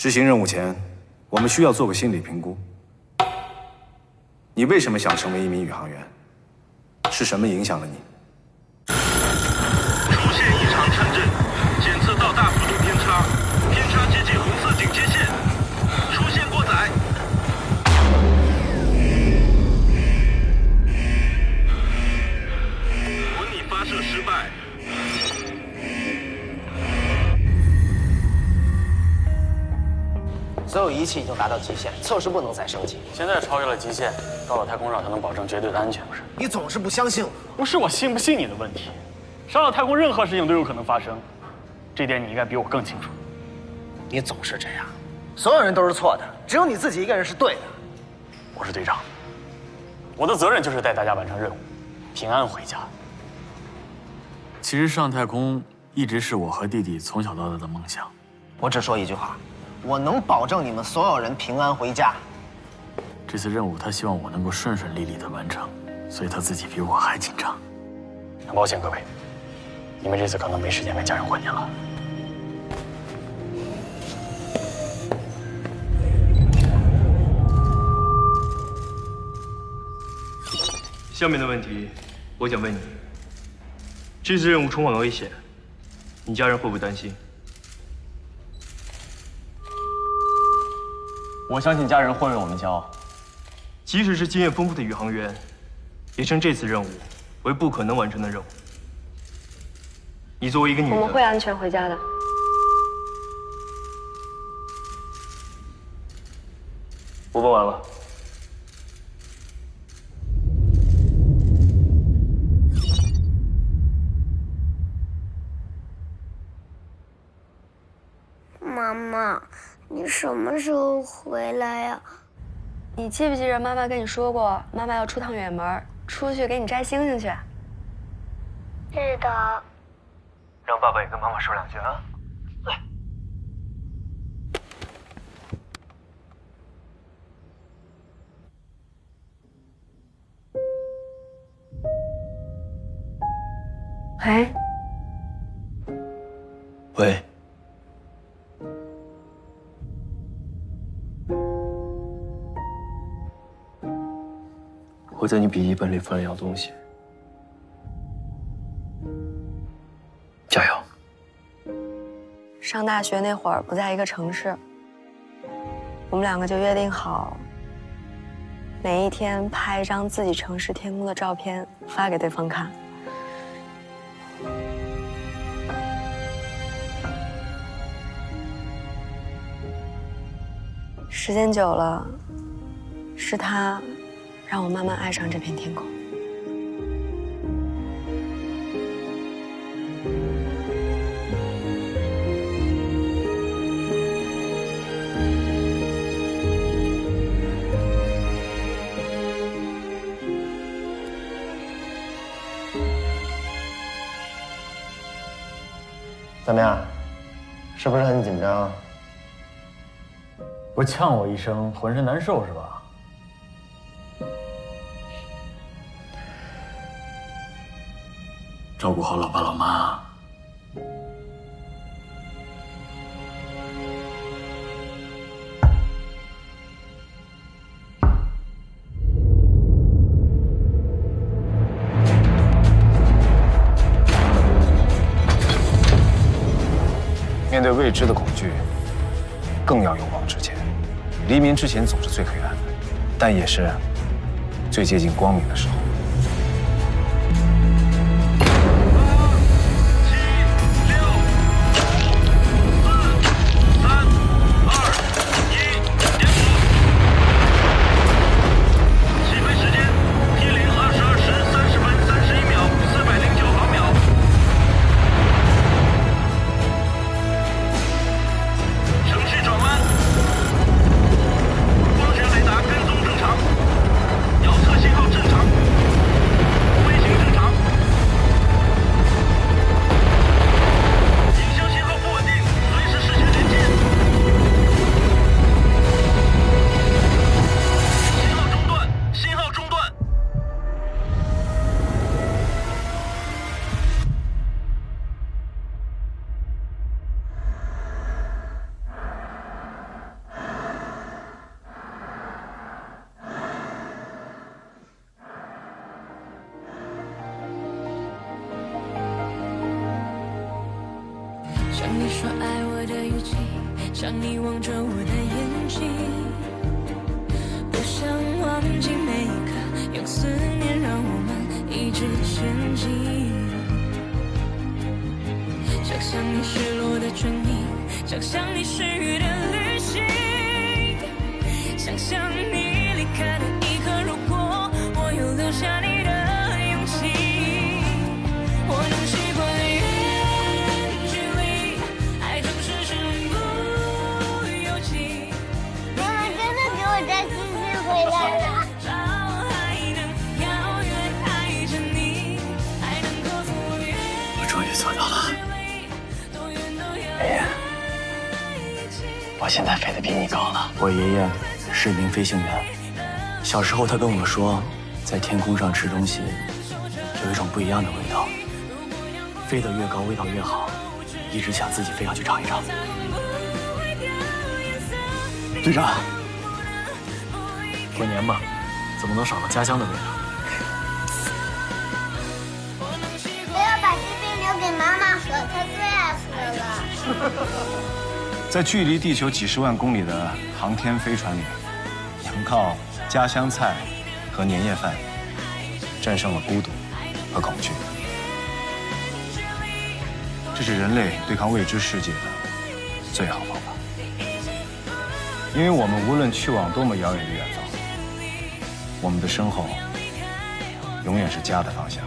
执行任务前，我们需要做个心理评估。你为什么想成为一名宇航员？是什么影响了你？所有仪器已经达到极限，测试不能再升级。现在超越了极限，到了太空上才能保证绝对的安全，不是？你总是不相信我。不是我信不信你的问题，上了太空任何事情都有可能发生，这点你应该比我更清楚。你总是这样，所有人都是错的，只有你自己一个人是对的。我是队长，我的责任就是带大家完成任务，平安回家。其实上太空一直是我和弟弟从小到大的梦想。我只说一句话。我能保证你们所有人平安回家。这次任务，他希望我能够顺顺利利的完成，所以他自己比我还紧张。很抱歉各位，你们这次可能没时间跟家人过年了。下面的问题，我想问你：这次任务充满危险，你家人会不会担心？我相信家人会为我们骄傲，即使是经验丰富的宇航员，也称这次任务为不可能完成的任务。你作为一个女，我们会安全回家的。我问完了。什么时候回来呀？你记不记得妈妈跟你说过，妈妈要出趟远门，出去给你摘星星去。记得。让爸爸也跟妈妈说两句啊。来。喂。喂。我在你笔记本里翻了样东西，加油！上大学那会儿不在一个城市，我们两个就约定好，每一天拍一张自己城市天空的照片发给对方看。时间久了，是他。让我慢慢爱上这片天空。怎么样？是不是很紧张？不呛我一声，浑身难受是吧？照顾好老爸老妈。面对未知的恐惧，更要勇往直前。黎明之前总是最黑暗的，但也是最接近光明的时候。你说爱我的语气，像你望着我的眼睛，不想忘记现在飞得比你高了。我爷爷是一名飞行员，小时候他跟我说，在天空上吃东西有一种不一样的味道，飞得越高味道越好，一直想自己飞上去尝一尝。队长，过年嘛，怎么能少了家乡的味道？我要把这杯留给妈妈喝，她最爱喝了。在距离地球几十万公里的航天飞船里，你们靠家乡菜和年夜饭战胜了孤独和恐惧。这是人类对抗未知世界的最好方法。因为我们无论去往多么遥远的远方，我们的身后永远是家的方向。